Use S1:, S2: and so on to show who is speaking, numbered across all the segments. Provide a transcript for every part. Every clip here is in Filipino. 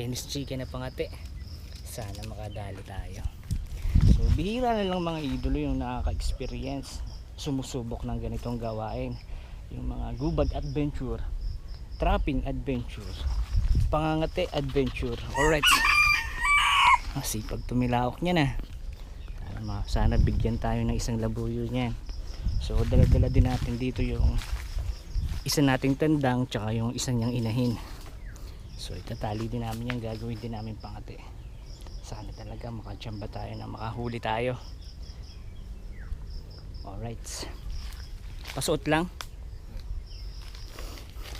S1: Chinese chicken na pangati sana makadali tayo. So bihira na lang mga idolo yung nakaka-experience sumusubok ng ganitong gawain. Yung mga gubad adventure trapping adventure pangangati adventure. Alright. Masipag tumilawak niya na sana, ma- sana bigyan tayo ng isang labuyo niyan. So dala-dala din natin dito yung isa nating tandang tsaka yung isa niyang inahin so itatali din namin yan gagawin din namin pangati. Sana talaga makachamba tayo na makahuli tayo. Alright. Pasuot lang.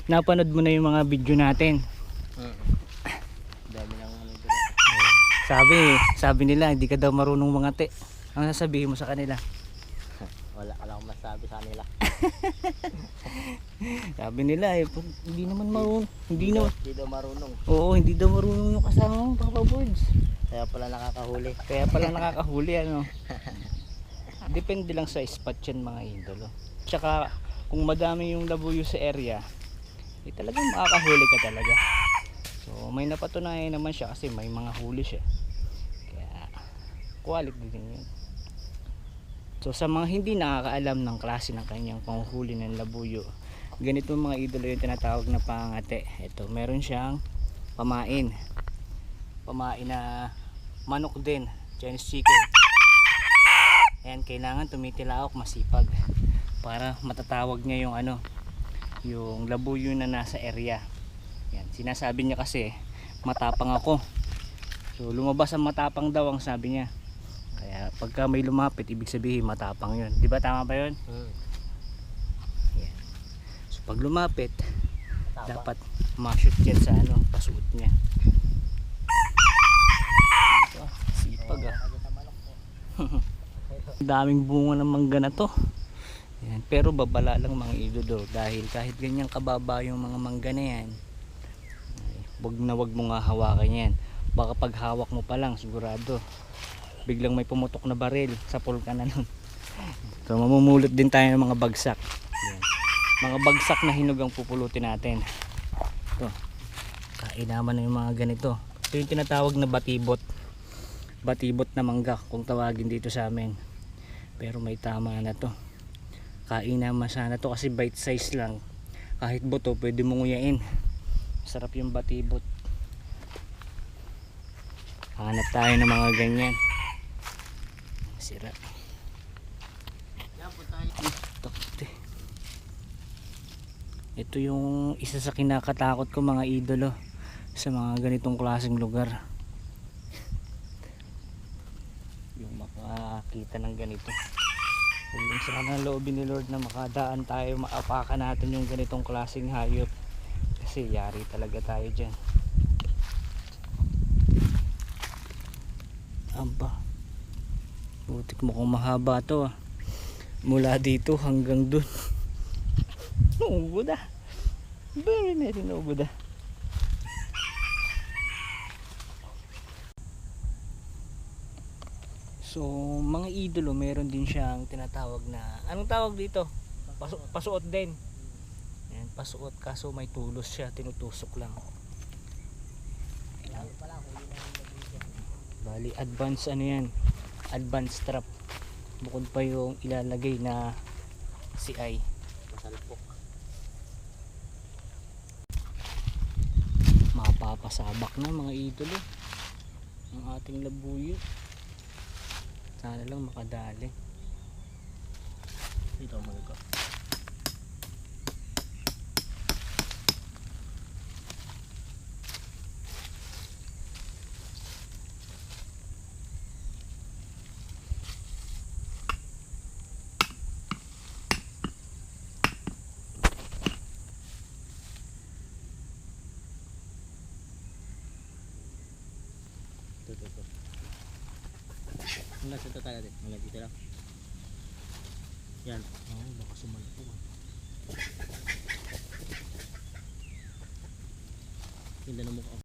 S1: Napanood mo na yung mga video natin.
S2: Dami ng ano
S1: sabi sabi nila hindi ka daw marunong mangati. Ang sasabihin mo sa kanila?
S2: Wala ka lang masabi sa nila.
S1: sabi nila eh pag hindi naman marunong hindi naman
S2: Hindi daw marunong.
S1: oo hindi daw marunong yung kasama mo Papa Boards.
S2: Kaya pala nakakahuli.
S1: kaya pala nakakahuli ano? Depende lang sa spot yan mga idolo tsaka kung madami yung labuyo sa area eh talagang makakahuli ka talaga. So may napatunayan naman siya kasi may mga huli siya. Kaya quality din yun. So sa mga hindi nakakaalam ng klase ng kanyang panghuli ng labuyo ganito mga idolo yung tinatawag na pangate ito meron siyang pamain pamain na manok din Chinese chicken Ayan, kailangan tumitilaok masipag para matatawag niya yung ano, yung labuyo na nasa area. Yan, sinasabi niya kasi matapang ako. So lumabas ang matapang daw ang sabi niya. Kaya pagka may lumapit, ibig sabihin matapang 'yun. 'Di ba tama ba 'yun?
S2: Hmm.
S1: Pag lumapit, dapat ma-shoot yan sa ano, pasuot niya. Ito, sipag ah. Daming bunga ng mangga na to. Yan. Pero babala lang mga idolo dahil kahit ganyan kababa yung mga mangga na yan, wag na wag mo nga hawakan yan. Baka pag hawak mo pa lang sigurado biglang may pumutok na baril sa pulkan na nun. So mamumulot din tayo ng mga bagsak. Mga bagsak na hinog ang pupulutin natin. Ito. Kainaman na yung mga ganito. Ito yung tinatawag na batibot. Batibot na mangga kung tawagin dito sa amin. Pero may tama na to. Kain naman sana to kasi bite size lang. Kahit buto pwede mong nguyain sarap yung batibot. Hanap tayo ng mga ganyan. Sira ito, ito. Ito yung isa sa kinakatakot ko mga idolo sa mga ganitong klaseng lugar. Yung makakita ng ganito. Huwag lang sana ang loobin ni Lord na makadaan tayo maapakan natin yung ganitong klaseng hayop. Kasi yari talaga tayo dyan. Aba. Butik mo kung mahaba to ah. Mula dito hanggang dun nuubod ah very very nuubod ah So, mga idolo, meron din siyang tinatawag na, anong tawag dito? Pasu pasuot din. Yan, pasuot kaso may tulos siya, tinutusok lang. Bali, advance ano yan? Advance trap. Bukod pa yung ilalagay na CI.
S2: Masalpok.
S1: Mapapasabak na mga idolo. Ang ating labuyo. Sana lang makadali.
S2: Dito mo Hanggang sa ito talaga din. Hanggang dito lang. Yan.
S1: Oo, baka sumalpo.
S2: Ganda ng mukha.